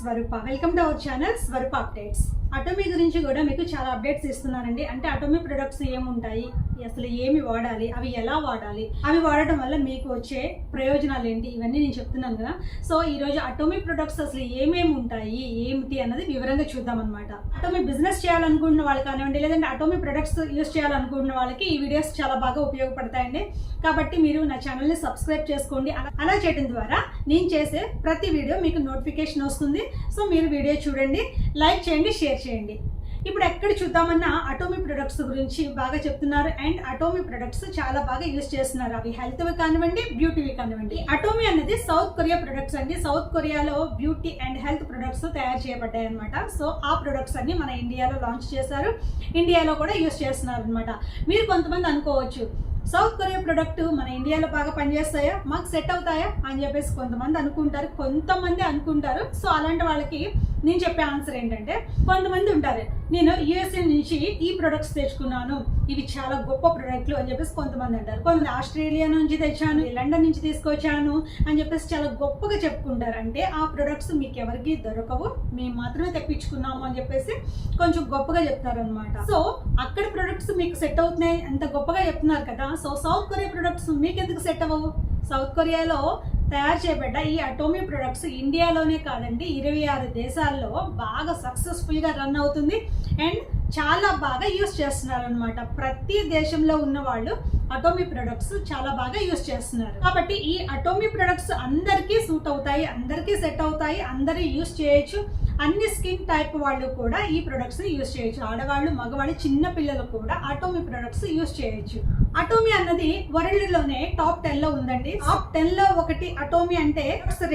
Swarupa welcome to our channel Swarupa updates Atomy గురించి కూడా మీకు చాలా అప్డేట్స్ ఇస్తున్నానండి. అంటే అటోమీ ప్రొడక్ట్స్ ఏముంటాయి? అసలు ఏమి వాడాలి? అవి ఎలా వాడాలి? అవి వాడటం వల్ల మీకు వచ్చే ప్రయోజనాలు ఏంటి? ఇవన్నీ నేను చెప్తున్నాను కదా. సో ఈ రోజు అటోమీ ప్రొడక్ట్స్ అసలు ఏమేమి ఉంటాయి? ఏమిటి అన్నది వివరంగా చూద్దాం అటోమీ బిజినెస్ చేయాలనుకుంటున్న వాళ్ళు కానివ్వండి లేదంటే అటోమీ ప్రొడక్ట్స్ యూస్ చేయాలనుకుంటున్న వాళ్ళకి ఈ వీడియోస్ చాలా బాగా ఉపయోగపడతాయండి. కాబట్టి మీరు నా ఛానల్ని సబ్స్క్రైబ్ చేసుకోండి. అలా అలా చేయడం ద్వారా నేను చేసే ప్రతి వీడియో మీకు నోటిఫికేషన్ వస్తుంది. సో మీరు వీడియో చూడండి లైక్ చేయండి షేర్ చేయండి. ఇప్పుడు ఎక్కడ చూద్దామన్నా అటోమీ ప్రొడక్ట్స్ గురించి బాగా చెప్తున్నారు. అండ్ అటోమీ ప్రొడక్ట్స్ చాలా బాగా యూస్ చేస్తున్నారు. అవి హెల్త్వి కానివ్వండి బ్యూటీవి కానివ్వండి. అటోమీ అనేది సౌత్ కొరియా ప్రొడక్ట్స్ అండి. సౌత్ కొరియాలో బ్యూటీ అండ్ హెల్త్ ప్రొడక్ట్స్ తయారు చేయబడ్డాయి అనమాట సో ఆ ప్రొడక్ట్స్ అన్ని మన ఇండియాలో లాంచ్ చేశారు. ఇండియాలో కూడా యూజ్ చేస్తున్నారు అనమాట మీరు కొంతమంది అనుకోవచ్చు సౌత్ కొరియా ప్రొడక్ట్ మన ఇండియాలో బాగా పనిచేస్తాయా? మాకు సెట్ అవుతాయా? అని చెప్పేసి కొంతమంది అనుకుంటారు. కొంతమంది అనుకుంటారు. సో అలాంటి వాళ్ళకి నేను చెప్పే ఆన్సర్ ఏంటంటే కొంతమంది ఉంటారు. నేను యుఎస్ఏ నుంచి ఈ ప్రొడక్ట్స్ తెచ్చుకున్నాను. ఇవి చాలా గొప్ప ప్రొడక్ట్లు అని చెప్పేసి కొంతమంది అంటారు. కొంతమంది ఆస్ట్రేలియా నుంచి తెచ్చాను లండన్ నుంచి తీసుకొచ్చాను అని చెప్పేసి చాలా గొప్పగా చెప్పుకుంటారు. అంటే ఆ ప్రొడక్ట్స్ మీకు ఎవరికి దొరకవు. మేము మాత్రమే తెప్పించుకున్నాము అని చెప్పేసి కొంచెం గొప్పగా చెప్తారు అనమాట సో అక్కడ ప్రొడక్ట్స్ మీకు సెట్ అవుతున్నాయి. అంత గొప్పగా చెప్తున్నారు కదా. సో సౌత్ కొరియా ప్రొడక్ట్స్ మీకు ఎందుకు సెట్ అవ్వవు? సౌత్ కొరియాలో తయారు చేయబడ్డ ఈ అటోమీ ప్రొడక్ట్స్ ఇండియాలోనే కాదండి ఇరవై ఆరు దేశాల్లో బాగా సక్సెస్ఫుల్గా రన్ అవుతుంది. అండ్ చాలా బాగా యూస్ చేస్తున్నారు అనమాట ప్రతి దేశంలో ఉన్న వాళ్ళు అటోమీ ప్రొడక్ట్స్ చాలా బాగా యూస్ చేస్తున్నారు. కాబట్టి ఈ అటోమీ ప్రొడక్ట్స్ అందరికీ సూట్ అవుతాయి అందరికీ సెట్ అవుతాయి అందరూ యూస్ చేయొచ్చు. అన్ని స్కిన్ టైప్ వాళ్ళు కూడా ఈ ప్రొడక్ట్స్ యూస్ చేయొచ్చు. ఆడవాళ్ళు మగవాళ్ళు చిన్న పిల్లలు కూడా అటోమీ ప్రొడక్ట్స్ యూస్ చేయొచ్చు. అటోమీ అన్నది వరల్డ్లోనే టాప్ టెన్లో ఉందండి. టాప్ టెన్లో ఒకటి అటోమీ అంటే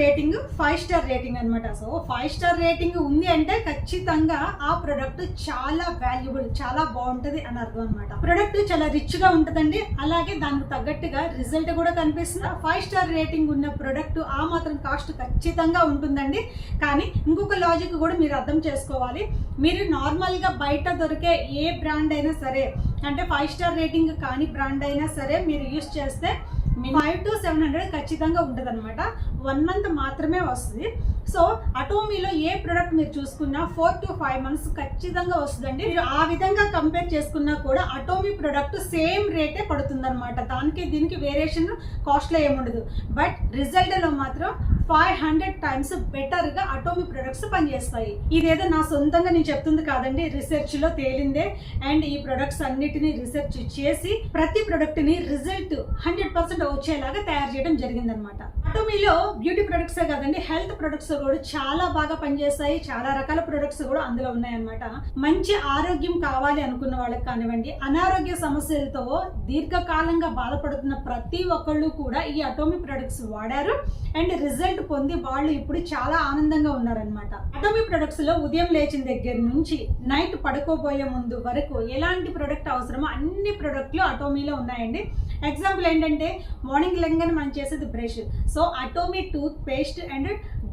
రేటింగ్ ఫైవ్ స్టార్ రేటింగ్ అనమాట సో ఫైవ్ స్టార్ రేటింగ్ ఉంది అంటే ఖచ్చితంగా ఆ ప్రొడక్ట్ చాలా వాల్యుబుల్ చాలా బాగుంటది అని అర్థం అనమాట ప్రొడక్ట్ చాలా రిచ్గా ఉంటదండి. అలాగే దానికి తగ్గట్టుగా రిజల్ట్ కూడా కనిపిస్తుంది. ఫైవ్ స్టార్ రేటింగ్ ఉన్న ప్రొడక్ట్ ఆ మాత్రం కాస్ట్ ఖచ్చితంగా ఉంటుందండి. కానీ ఇంకొక లాజిక్ కూడా మీరు అర్థం చేసుకోవాలి. మీరు నార్మల్గా బయట దొరికే ఏ బ్రాండ్ అయినా సరే అంటే ఫైవ్ స్టార్ రేటింగ్ కానీ బ్రాండ్ అయినా సరే మీరు యూస్ చేస్తే ఫైవ్ టు సెవెన్ హండ్రెడ్ ఖచ్చితంగా ఉంటుంది అనమాట వన్ మంత్ మాత్రమే వస్తుంది. సో అటోమీలో ఏ ప్రోడక్ట్ మీరు చూసుకున్నా ఫోర్ టు ఫైవ్ మంత్స్ ఖచ్చితంగా వస్తుందండి. మీరు ఆ విధంగా కంపేర్ చేసుకున్నా కూడా అటోమీ ప్రొడక్ట్ సేమ్ రేటే పడుతుంది అనమాట దానికి దీనికి వేరియేషన్ కాస్ట్లో ఏముండదు. బట్ రిజల్ట్లో మాత్రం ఫైవ్ హండ్రెడ్ టైమ్స్ బెటర్గా అటోమీ ప్రొడక్ట్స్ పనిచేస్తాయి. ఇదేదో నా సొంతంగా నేను చెప్తుంది కాదండి రీసెర్చ్లో తేలిందే. అండ్ ఈ ప్రొడక్ట్స్ అన్నిటిని రీసెర్చ్ చేసి ప్రతి ప్రొడక్ట్ని రిజల్ట్ హండ్రెడ్ పర్సెంట్ వచ్చేలాగా తయారు చేయడం జరిగిందనమాట. అటోమీలో బ్యూటీ ప్రొడక్ట్సే కాదండి హెల్త్ ప్రొడక్ట్స్ కూడా చాలా బాగా పనిచేస్తాయి. చాలా రకాల ప్రొడక్ట్స్ కూడా అందులో ఉన్నాయన్నమాట. మంచి ఆరోగ్యం కావాలి అనుకున్న వాళ్ళకి కానివ్వండి అనారోగ్య సమస్యలతో దీర్ఘకాలంగా బాధపడుతున్న ప్రతి ఒక్కళ్ళు కూడా ఈ అటోమీ ప్రొడక్ట్స్ వాడారు. అండ్ రిజల్ట్ పొంది వాళ్ళు ఇప్పుడు చాలా ఆనందంగా ఉన్నారనమాట అటోమీ ప్రొడక్ట్స్లో ఉదయం లేచిన దగ్గర నుంచి నైట్ పడుకోబోయే ముందు వరకు ఎలాంటి ప్రొడక్ట్ అవసరమో అన్ని ప్రొడక్ట్లు అటోమీలో ఉన్నాయండి. ఎగ్జాంపుల్ ఏంటంటే మార్నింగ్ లెంగని మనం చేసేది brush so Atomy toothpaste and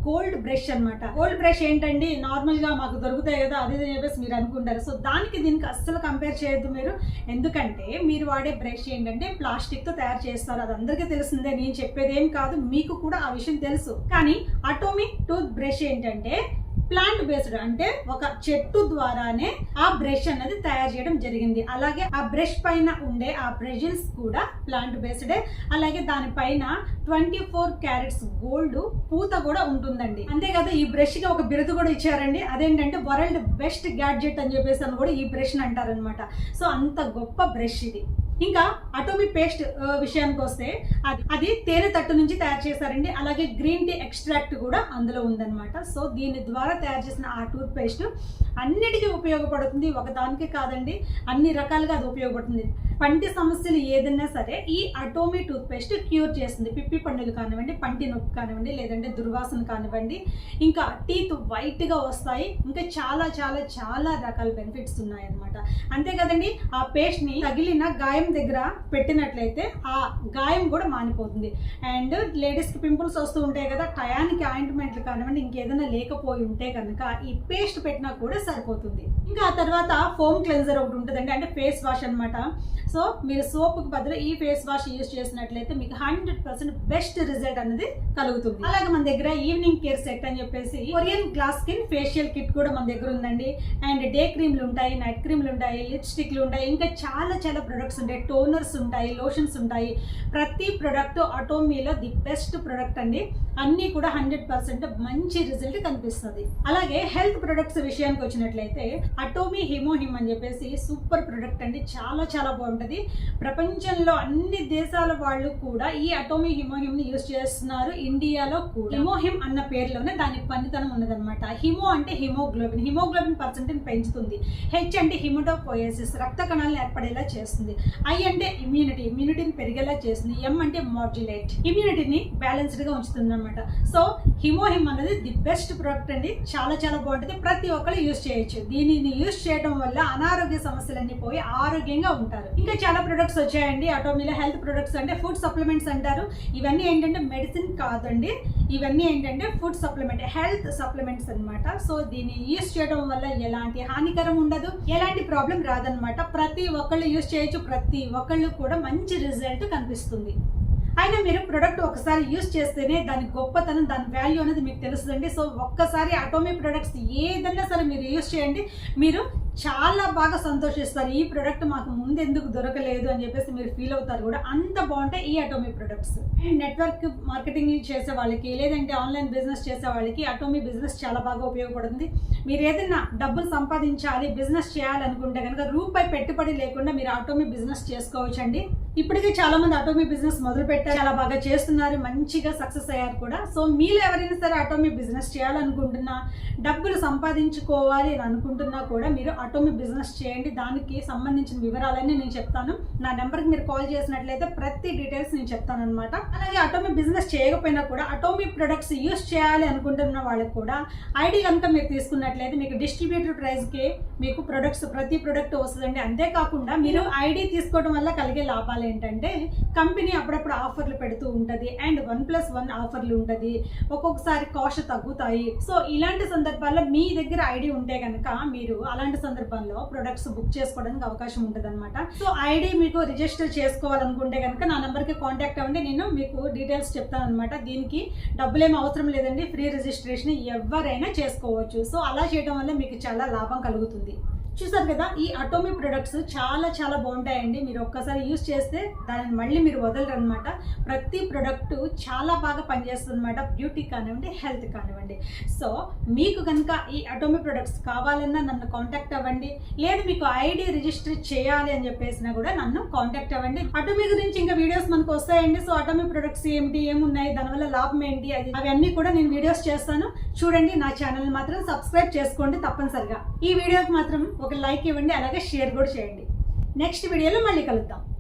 gold brush అన్నమాట. గోల్డ్ బ్రష్ ఏంటండి? నార్మల్గా మాకు దొరుకుతాయి కదా అది అని చెప్పేసి మీరు అనుకుంటారు. సో దానికి దీనికి అస్సలు కంపేర్ చేయొద్దు మీరు. ఎందుకంటే మీరు వాడే బ్రష్ ఏంటంటే ప్లాస్టిక్తో తయారు చేస్తారు. అది అందరికీ తెలిసిందే నేను చెప్పేది ఏం కాదు మీకు కూడా ఆ విషయం తెలుసు. కానీ అటోమిక్ టూత్ బ్రష్ ఏంటంటే ప్లాంట్ బేస్డ్ అంటే ఒక చెట్టు ద్వారానే ఆ బ్రష్ అనేది తయారు చేయడం జరిగింది. అలాగే ఆ బ్రష్ పైన ఉండే ఆ బ్రషెస్ కూడా ప్లాంట్ బేస్డే అలాగే దానిపైన ట్వంటీ ఫోర్ క్యారెట్స్ గోల్డ్ పూత కూడా ఉంటుందండి. అంతేకాదు ఈ బ్రష్కి ఒక బిరుదు కూడా ఇచ్చారండి. అదేంటంటే వరల్డ్ బెస్ట్ గ్యాడ్జెట్ అని చెప్పేసి అని కూడా ఈ బ్రష్ అంటారనమాట సో అంత గొప్ప బ్రష్ ఇది. ఇంకా అటోమిక్ పేస్ట్ విషయానికి వస్తే అది అది తేనె తట్టు నుంచి తయారు చేశారండి. అలాగే గ్రీన్ టీ ఎక్స్ట్రాక్ట్ కూడా అందులో ఉందన్నమాట. సో దీని ద్వారా తయారు చేసిన ఆ టూత్ పేస్ట్ అన్నిటికీ ఉపయోగపడుతుంది. ఒకదానికే కాదండి అన్ని రకాలుగా అది ఉపయోగపడుతుంది. పంటి సమస్యలు ఏదైనా సరే ఈ అటోమీ టూత్ పేస్ట్ క్యూర్ చేస్తుంది. పిప్పి పండులు కానివ్వండి పంటి నొప్పి కానివ్వండి లేదంటే దుర్వాసన కానివ్వండి ఇంకా టీత్ వైట్గా వస్తాయి. ఇంకా చాలా చాలా చాలా రకాల బెనిఫిట్స్ ఉన్నాయన్నమాట. అంతే కదండి ఆ పేస్ట్ని తగిలిన గాయం దగ్గర పెట్టినట్లయితే ఆ గాయం కూడా మానిపోతుంది. అండ్ లేడీస్కి పింపుల్స్ వస్తూ ఉంటాయి కదా టయానికి ఆయింట్మెంట్లు కానివ్వండి ఇంకేదైనా లేకపోయి ఉంటే కనుక ఈ పేస్ట్ పెట్టినా కూడా సరిపోతుంది. ఇంకా ఆ తర్వాత ఫోమ్ క్లెన్జర్ ఒకటి ఉంటుందండి అంటే ఫేస్ వాష్ అన్నమాట. సో మీరు సోప్కి బదులు ఈ ఫేస్ వాష్ యూస్ చేసినట్లయితే మీకు హండ్రెడ్ పర్సెంట్ బెస్ట్ రిజల్ట్ అనేది కలుగుతుంది. అలాగే మన దగ్గర ఈవినింగ్ కేర్ సెట్ అని చెప్పేసి Korean glass skin facial kit కూడా మన దగ్గర ఉందండి. అండ్ డే క్రీమ్లు ఉంటాయి నైట్ క్రీమ్లు ఉంటాయి లిప్స్టిక్లు ఉంటాయి ఇంకా చాలా చాలా ప్రొడక్ట్స్ ఉంటాయి. టోనర్స్ ఉంటాయి లోషన్స్ ఉంటాయి. ప్రతి ప్రొడక్ట్ అటోమీలో ది బెస్ట్ ప్రొడక్ట్ అండి. అన్నీ కూడా హండ్రెడ్ పర్సెంట్ మంచి రిజల్ట్ కనిపిస్తుంది. అలాగే హెల్త్ ప్రొడక్ట్స్ విషయానికి వచ్చినట్లయితే అటోమీ హిమోహిమ్ అని చెప్పేసి సూపర్ ప్రొడక్ట్ అండి. చాలా చాలా బాగుంటుంది. ప్రపంచంలో అన్ని దేశాల వాళ్ళు కూడా ఈ అటోమీ హిమోహిమ్ని యూజ్ చేస్తున్నారు. ఇండియాలో కూడా. హిమోహిమ్ అన్న పేరులోనే దాని పనితనం ఉన్నదన్నమాట. హిమో అంటే హిమోగ్లోబిన్ హిమోగ్లోబిన్ పర్సెంటేజ్ పెంచుతుంది. హెచ్ అంటే హిమోటోపోయేసిస్ రక్త కణాలను ఏర్పడేలా చేస్తుంది. ఐ అంటే ఇమ్యూనిటీ ఇమ్యూనిటీని పెరిగేలా చేస్తుంది. ఎం అంటే మాడ్యులేట్ ఇమ్యూనిటీని బ్యాలెన్స్డ్గా ఉంచుతుంది అనమాట సో హిమోహిమ్ అనేది ది బెస్ట్ ప్రొడక్ట్ అండి. చాలా చాలా బాగుంటుంది. ప్రతి ఒక్కరు యూస్ చేయొచ్చు. దీనిని యూస్ చేయడం వల్ల అనారోగ్య సమస్యలన్నీ పోయి ఆరోగ్యంగా ఉంటారు. ఇంకా చాలా ప్రొడక్ట్స్ వచ్చాయండి. ఆటోమీలో హెల్త్ ప్రొడక్ట్స్ అంటే ఫుడ్ సప్లిమెంట్స్ అంటారు. ఇవన్నీ ఏంటంటే మెడిసిన్ కాదండి. ఇవన్నీ ఏంటంటే ఫుడ్ సప్లిమెంట్ హెల్త్ సప్లిమెంట్స్ అన్నమాట. సో దీన్ని యూస్ చేయడం వల్ల ఎలాంటి హానికరం ఉండదు. ఎలాంటి ప్రాబ్లం రాదనమాట ప్రతి ఒక్కళ్ళు యూజ్ చేయొచ్చు. ప్రతి ఒక్కళ్ళు కూడా మంచి రిజల్ట్ కనిపిస్తుంది. అయినా మీరు ప్రొడక్ట్ ఒకసారి యూస్ చేస్తేనే దాని గొప్పతనం దాని వాల్యూ అనేది మీకు తెలుస్తుందండి సో ఒక్కసారి అటోమీ ప్రొడక్ట్స్ ఏదైనా సరే మీరు యూస్ చేయండి. మీరు చాలా బాగా సంతోషిస్తారు. ఈ ప్రొడక్ట్ మాకు ముందు ఎందుకు దొరకలేదు అని చెప్పేసి మీరు ఫీల్ అవుతారు కూడా. అంత బాగుంటాయి ఈ అటోమీ ప్రొడక్ట్స్ నెట్వర్క్ మార్కెటింగ్ చేసే వాళ్ళకి లేదంటే ఆన్లైన్ బిజినెస్ చేసే వాళ్ళకి అటోమీ బిజినెస్ చాలా బాగా ఉపయోగపడుతుంది. మీరు ఏదైనా డబ్బులు సంపాదించాలి బిజినెస్ చేయాలనుకుంటే కనుక రూపాయి పెట్టుబడి లేకుండా మీరు అటోమీ బిజినెస్ చేసుకోవచ్చండి. ఇప్పటికే చాలా మంది అటోమీ బిజినెస్ మొదలు పెట్టారు. చాలా బాగా చేస్తున్నారు. మంచిగా సక్సెస్ అయ్యారు కూడా. సో మీలో ఎవరైనా సరే అటోమీ బిజినెస్ చేయాలనుకుంటున్నా డబ్బులు సంపాదించుకోవాలి అని అనుకుంటున్నా కూడా మీరు అటోమీ బిజినెస్ చేయండి. దానికి సంబంధించిన వివరాలన్నీ నేను చెప్తాను. నా నెంబర్కి మీరు కాల్ చేసినట్లయితే ప్రతి డీటెయిల్స్ నేను చెప్తాను అనమాట అలాగే అటోమీ బిజినెస్ చేయకపోయినా కూడా అటోమీ ప్రొడక్ట్స్ యూస్ చేయాలి అనుకుంటున్న వాళ్ళకి కూడా ఐడి కనుక మీరు తీసుకున్నట్లయితే మీకు డిస్ట్రిబ్యూటర్ ప్రైస్కి మీకు ప్రొడక్ట్స్ ప్రతి ప్రొడక్ట్ వస్తుందండి. అంతేకాకుండా మీరు ఐడి తీసుకోవడం వల్ల కలిగే లాభాలు ఏంటంటే కంపెనీ అప్పుడప్పుడు ఆఫర్లు పెడుతూ ఉంటుంది. అండ్ వన్ ప్లస్ వన్ ఆఫర్లు ఉంటుంది. ఒక్కొక్కసారి కాస్ట్ తగ్గుతాయి. సో ఇలాంటి సందర్భాల్లో మీ దగ్గర ఐడి ఉంటే కనుక మీరు అలాంటి సందర్భంలో ప్రొడక్ట్స్ బుక్ చేసుకోవడానికి అవకాశం ఉంటుంది అనమాట సో ఐడి మీకు రిజిస్టర్ చేసుకోవాలనుకుంటే కనుక నా నెంబర్కి కాంటాక్ట్ అవ్వండి. నేను మీకు డీటెయిల్స్ చెప్తాను అనమాట దీనికి డబ్బులు ఏమి అవసరం లేదండి. ఫ్రీ రిజిస్ట్రేషన్ ఎవరైనా చేసుకోవచ్చు. సో అలా చేయడం వల్ల మీకు చాలా లాభం కలుగుతుంది. చూసారు కదా ఈ అటోమీ ప్రొడక్ట్స్ చాలా చాలా బాగుంటాయండి. మీరు ఒక్కసారి యూస్ చేస్తే దానిని మళ్ళీ మీరు వదలరు అనమాట ప్రతి ప్రొడక్ట్ చాలా బాగా పనిచేస్తుందన్నమాట. బ్యూటీ కానివ్వండి హెల్త్ కానివ్వండి. సో మీకు కనుక ఈ అటోమీ ప్రొడక్ట్స్ కావాలన్నా నన్ను కాంటాక్ట్ అవ్వండి. లేదు మీకు ఐడి రిజిస్టర్ చేయాలి అని చెప్పేసినా కూడా నన్ను కాంటాక్ట్ అవ్వండి. అటోమీ గురించి ఇంకా వీడియోస్ మనకు వస్తాయండి. సో అటోమీ ప్రొడక్ట్స్ ఏమిటి ఏమున్నాయి దానివల్ల లాభం ఏంటి అది అవన్నీ కూడా నేను వీడియోస్ చేస్తాను. చూడండి నా ఛానల్ మాత్రం సబ్స్క్రైబ్ చేసుకోండి తప్పనిసరిగా. ఈ వీడియోకి మాత్రం ఒక లైక్ ఇవ్వండి అలాగే షేర్ కూడా చేయండి. నెక్స్ట్ వీడియోలో మళ్ళీ కలుద్దాం.